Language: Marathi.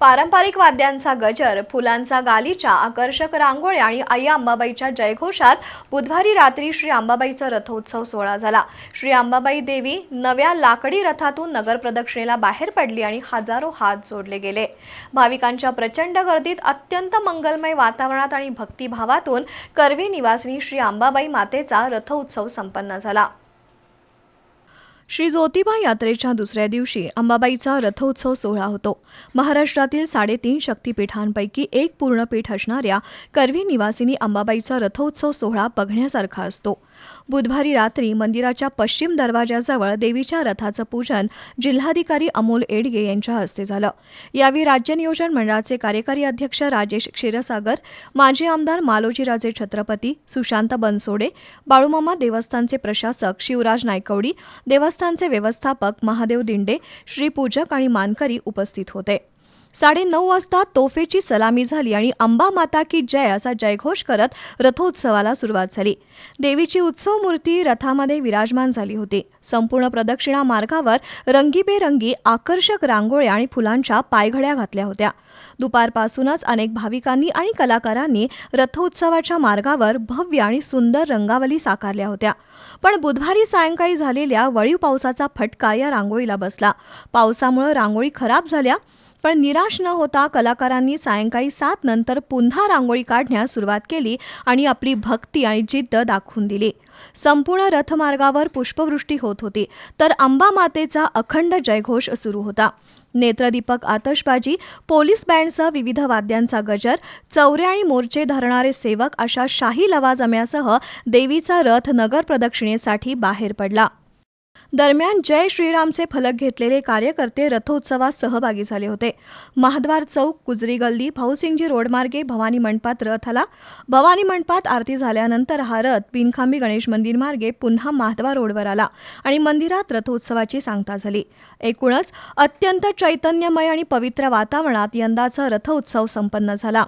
पारंपरिक वाद्यांचा गजर फुलांचा गालीचा आकर्षक रांगोळ्या आणि आई अंबाबाईच्या जयघोषात बुधवारी रात्री श्री अंबाबाईचा रथोत्सव सोहळा झाला. श्री अंबाबाई देवी नव्या लाकडी रथातून नगर प्रदक्षिणेला बाहेर पडली आणि हजारो हात जोडले गेले. भाविकांच्या प्रचंड गर्दीत अत्यंत मंगलमय वातावरणात आणि भक्तिभावातून करवी निवासिनी श्री अंबाबाई मातेचा रथोत्सव संपन्न झाला. श्री ज्योतिबा यात्रेच्या दुसऱ्या दिवशी अंबाबाईचा रथोत्सव सोहळा होतो. महाराष्ट्रातील साडेतीन शक्तीपीठांपैकी एक पूर्णपीठ असणाऱ्या करवी निवासिनी अंबाबाईचा रथोत्सव सोहळा बघण्यासारखा असतो. बुधवारी रात्री मंदिराच्या पश्चिम दरवाजाजवळ देवीच्या रथाचं पूजन जिल्हाधिकारी अमोल एडगे यांच्या हस्ते झालं. यावेळी राज्य नियोजन मंडळाचे कार्यकारी अध्यक्ष राजेश क्षीरसागर माजी आमदार मालोजीराजे छत्रपती सुशांत बनसोडे बाळूमामा देवस्थानचे प्रशासक शिवराज नायकवडी देवस्थानचे व्यवस्थापक महादेव दिंडे श्रीपूजक आणि मानकरी उपस्थित होते. साडेनऊ वाजता तोफेची सलामी झाली आणि अंबा माता की जय असा जयघोष करत रथोत्सवाला सुरुवात झाली. देवीची उत्सव मूर्ती रथामध्ये विराजमान झाली होती. संपूर्ण प्रदक्षिणा मार्गावर रंगीबेरंगी आकर्षक रांगोळ्या आणि फुलांच्या पायघड्या घातल्या होत्या. दुपारपासूनच अनेक भाविकांनी आणि कलाकारांनी रथोत्सवाच्या मार्गावर भव्य आणि सुंदर रंगावली साकारल्या होत्या. पण बुधवारी सायंकाळी झालेल्या वळीव पावसाचा फटका या रांगोळीला बसला. पावसामुळे रांगोळी खराब झाल्या. पण निराश न होता कलाकारांनी सायंकाळी सात नंतर पुन्हा रांगोळी काढण्यास सुरुवात केली आणि आपली भक्ती आणि जिद्द दाखवून दिली. संपूर्ण रथमार्गावर पुष्पवृष्टी होत होती. तर अंबा मातेचा अखंड जयघोष सुरू होता. नेत्रदीपक आतषबाजी पोलीस बँडसह विविध वाद्यांचा गजर चौरे आणि मोर्चे धरणारे सेवक अशा शाही लवाजम्यासह देवीचा रथ नगर प्रदक्षिणेसाठी बाहेर पडला. दरम्यान जय श्रीरामचे फलक घेतलेले कार्यकर्ते रथोत्सवात सहभागी झाले होते. महाद्वार चौक कुजरी गल्ली भाऊसिंगजी रोडमार्गे भवानी मंडपात रथ आला भवानी मंडपात आरती झाल्यानंतर हा रथ बिनखांबी गणेश मंदिर मार्गे पुन्हा महाद्वार रोडवर आला आणि मंदिरात रथोत्सवाची सांगता झाली. एकूणच अत्यंत चैतन्यमय आणि पवित्र वातावरणात यंदाचा रथोत्सव संपन्न झाला.